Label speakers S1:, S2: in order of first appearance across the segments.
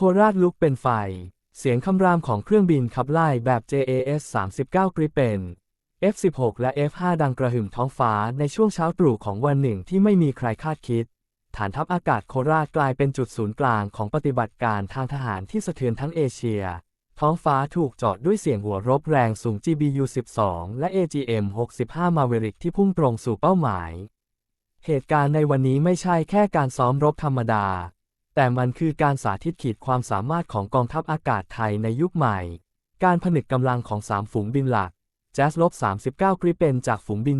S1: โคราชลุกเป็นไฟ เสียงคำรามของเครื่องบินขับไล่แบบ JAS 39 Gripen F16 และ F5 ดังกระหึ่มท้องฟ้าในช่วงเช้าตรู่ของวันหนึ่งที่ไม่มีใครคาดคิด ฐานทัพอากาศโคราชกลายเป็นจุดศูนย์กลางของปฏิบัติการทางทหารที่สะเทือนทั้งเอเชีย ท้องฟ้าถูกจาะด้วยเสียงหัวรบแรงสูง GBU-12 และ AGM-65 Maverick ที่พุ่งตรงสู่เป้าหมาย เหตุการณ์ในวันนี้ไม่ใช่แค่การซ้อมรบธรรมดา แต่มันคือการสาธิตขีดความสามารถของกองทัพอากาศไทยในยุคใหม่ การผนึกกำลังของสามฝูงบินหลัก j a z ลบ39กริเปนจากฝูงบิน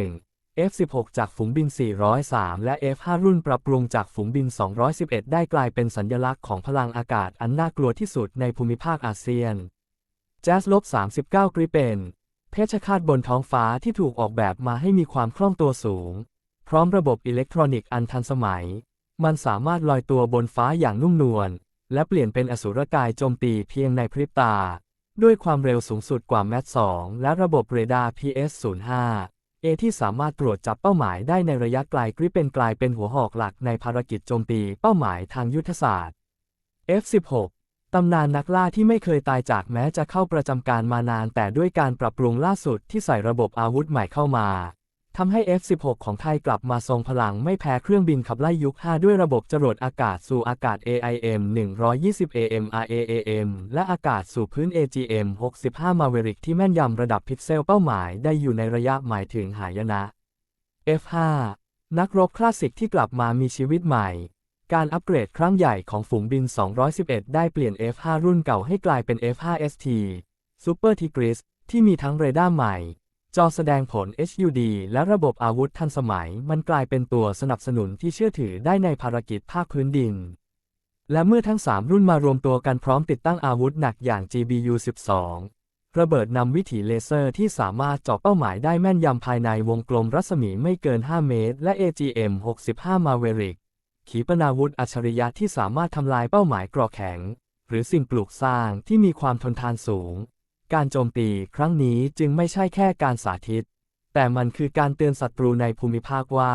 S1: 701 F16 จากฝูงบิน 403 และ F5 รุ่นปรับปรุงจากฝูงบิน 211 ได้กลายเป็นสัญลักษณ์ของพลังอากาศอันน่ากลัวที่สุดในภูมิภาคอาเซียน j a z ลบ39กริเปนเพชฌฆาตบนท้องฟ้าที่ถูกออกแบบมาให้มีความคล่องตัวสูง พร้อมระบบอิเล็กทรอนิกส์อันทันสมัย มันสามารถลอยตัวบนฟ้าอย่างนุ่มนวล และเปลี่ยนเป็นอสุรกายโจมตีเพียงในพริบตา ด้วยความเร็วสูงสุดกว่าแมท2และระบบเรดาร์ PS05 A ที่สามารถตรวจจับเป้าหมายได้ในระยะไกลกริเป็นกลายเป็นหัวหอกหลักในภารกิจโจมตีเป้าหมายทางยุทธศาสตร์ F16 ตำนานนักล่าที่ไม่เคยตายจากแม้จะเข้าประจำการมานานแต่ด้วยการปรับปรุงล่าสุดที่ใส่ระบบอาวุธใหม่เข้ามา ทำให้ F16 ของไทยกลับมาทรงพลังไม่แพ้เครื่องบินขับไล่ยุค 5 ด้วยระบบจรวดอากาศสู่อากาศ AIM 120 AM RAAM และอากาศสู่พื้น AGM 65 Maverick ที่แม่นยำระดับพิกเซลเป้าหมายได้อยู่ในระยะหมายถึงหายนะ F5 นักรบคลาสสิกที่กลับมามีชีวิตใหม่ การอัปเกรดครั้งใหญ่ของฝูงบิน 211 ได้เปลี่ยน F5 รุ่นเก่าให้กลายเป็น F5ST Super Tigris ที่มีทั้งเรดาร์ใหม่ จอแสดงผล HUD และระบบอาวุธทันสมัยมันกลายเป็นตัวสนับสนุนที่เชื่อถือได้ในภารกิจภาคพื้นดิน และเมื่อทั้ง 3 รุ่นมารวมตัวกันพร้อมติดตั้งอาวุธหนักอย่าง GBU-12 ระเบิดนำวิถีเลเซอร์ที่สามารถเจาะเป้าหมายได้แม่นยำภายในวงกลมรัศมีไม่เกิน 5 เมตร และ AGM-65 Maverick ขีปนาวุธอัจฉริยะที่สามารถทำลายเป้าหมายกรอแข็ง หรือสิ่งปลูกสร้างที่มีความทนทานสูง การโจมตีครั้งนี้จึงไม่ใช่แค่การสาธิต แต่มันคือการเตือนศัตรูในภูมิภาคว่า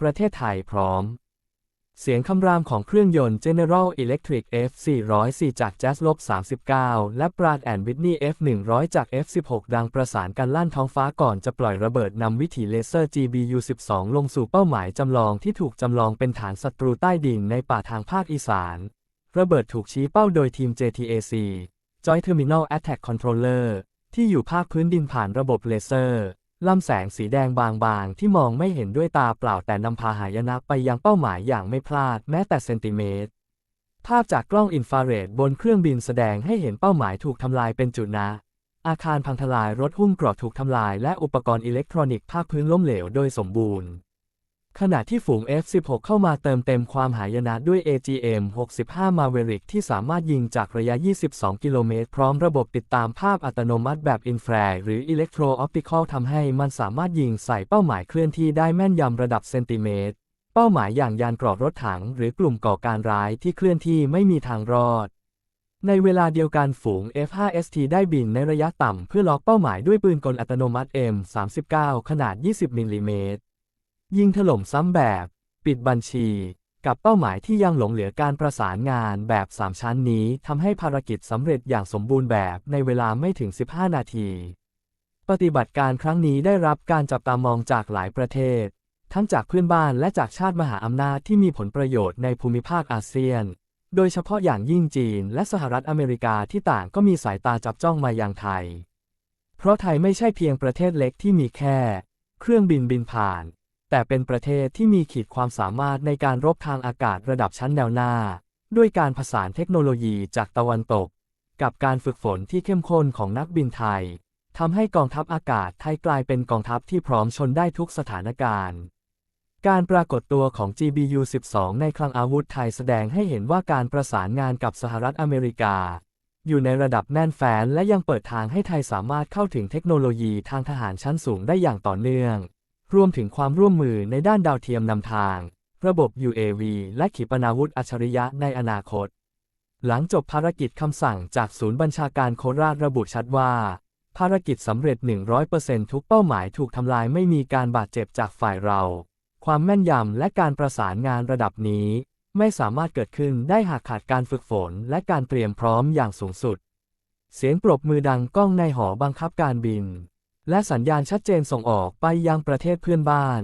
S1: ประเทศไทยพร้อม เสียงคำรามของเครื่องยนต์ General Electric F404 จาก Jazz ลบ39 และ Pratt Whitney F100 จาก F16 ดังประสานกันลั่นท้องฟ้าก่อนจะปล่อยระเบิดนำวิถีเลเซอร์ GBU-12 ลงสู่เป้าหมายจำลองที่ถูกจำลองเป็นฐานศัตรูใต้ดินในป่าทางภาคอีสาน ระเบิดถูกชี้เป้าโดยทีม JTAC Joint Terminal Attack Controller ที่อยู่ภาคพื้นดินผ่านระบบเลเซอร์ลำแสงสีแดงบางๆ ที่มองไม่เห็นด้วยตาเปล่าแต่นำพาหายนะไปยังเป้าหมายอย่างไม่พลาดแม้แต่เซนติเมตร ภาพจากกล้องอินฟราเรดบนเครื่องบินแสดงให้เห็นเป้าหมายถูกทำลายเป็นจุดนะ อาคารพังทลายรถหุ้มกรอบถูกทำลายและอุปกรณ์อิเล็กทรอนิกส์ภาคพื้นล้มเหลวโดยสมบูรณ์ ขณะที่ฝูง F16 เข้ามาเติมเต็มความหายนะด้วย AGM 65 Maverick ที่สามารถยิงจากระยะ 22 กิโลเมตร พร้อมระบบติดตามภาพอัตโนมัติแบบอินฟราหรืออิเล็กโทรออปติคอลทำให้มันสามารถยิงใส่เป้าหมายเคลื่อนที่ได้แม่นยำระดับเซนติเมตร เป้าหมายอย่างยานกรอบรถถัง หรือกลุ่มก่อการร้ายที่เคลื่อนที่ไม่มีทางรอด ในเวลาเดียวกันฝูง F5ST ได้บินในระยะต่ำเพื่อล็อกเป้าหมายด้วยปืนกลอัตโนมัติ M39 ขนาด 20 มิลลิเมตร ยิงถล่มซ้ำแบบ ปิดบัญชี กับเป้าหมายที่ยังหลงเหลือการประสานงานแบบ 3 ชั้นนี้ทำให้ภารกิจสำเร็จอย่างสมบูรณ์แบบในเวลาไม่ถึง 15 นาที ปฏิบัติการครั้งนี้ได้รับการจับตามองจากหลายประเทศ ทั้งจากเพื่อนบ้านและจากชาติมหาอำนาจที่มีผลประโยชน์ในภูมิภาคอาเซียน โดยเฉพาะอย่างยิ่งจีนและสหรัฐอเมริกาที่ต่างก็มีสายตาจับจ้องมายังไทย เพราะไทยไม่ใช่เพียงประเทศเล็กที่มีแค่ เครื่องบินบินผ่าน แต่เป็นประเทศที่มีขีดความสามารถในการรบทางอากาศระดับชั้นแนวหน้า ด้วยการผสานเทคโนโลยีจากตะวันตก กับการฝึกฝนที่เข้มข้นของนักบินไทยทำให้กองทัพอากาศไทยกลายเป็นกองทัพที่พร้อมชนได้ทุกสถานการณ์ การปรากฏตัวของ GBU-12 ในคลังอาวุธไทยแสดงให้เห็นว่าการประสานงานกับสหรัฐอเมริกา อยู่ในระดับแน่นแฟ้นและยังเปิดทางให้ไทยสามารถเข้าถึงเทคโนโลยีทางทหารชั้นสูงได้อย่างต่อเนื่อง รวมถึงความร่วมมือในด้านดาวเทียมนำทาง ระบบ UAV และขีปนาวุธอัจฉริยะในอนาคต หลังจบภารกิจคำสั่งจากศูนย์บัญชาการโคราชระบุชัดว่า ภารกิจสำเร็จ 100%ทุกเป้าหมายถูกทำลายไม่มีการบาดเจ็บจากฝ่ายเรา ความแม่นยำและการประสานงานระดับนี้ ไม่สามารถเกิดขึ้นได้หากขาดการฝึกฝนและการเตรียมพร้อมอย่างสูงสุด เสียงปรบมือดังก้องในหอบังคับการบิน และสัญญาณชัดเจนส่งออกไปยังประเทศเพื่อนบ้าน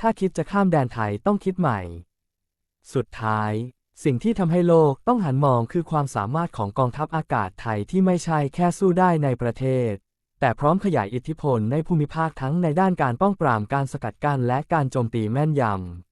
S1: ถ้าคิดจะข้ามแดนไทยต้องคิดใหม่ สุดท้าย สิ่งที่ทำให้โลกต้องหันมองคือความสามารถของกองทัพอากาศไทยที่ไม่ใช่แค่สู้ได้ในประเทศ แต่พร้อมขยายอิทธิพลในภูมิภาคทั้งในด้านการป้องปรามการสกัดกั้นและการโจมตีแม่นยำ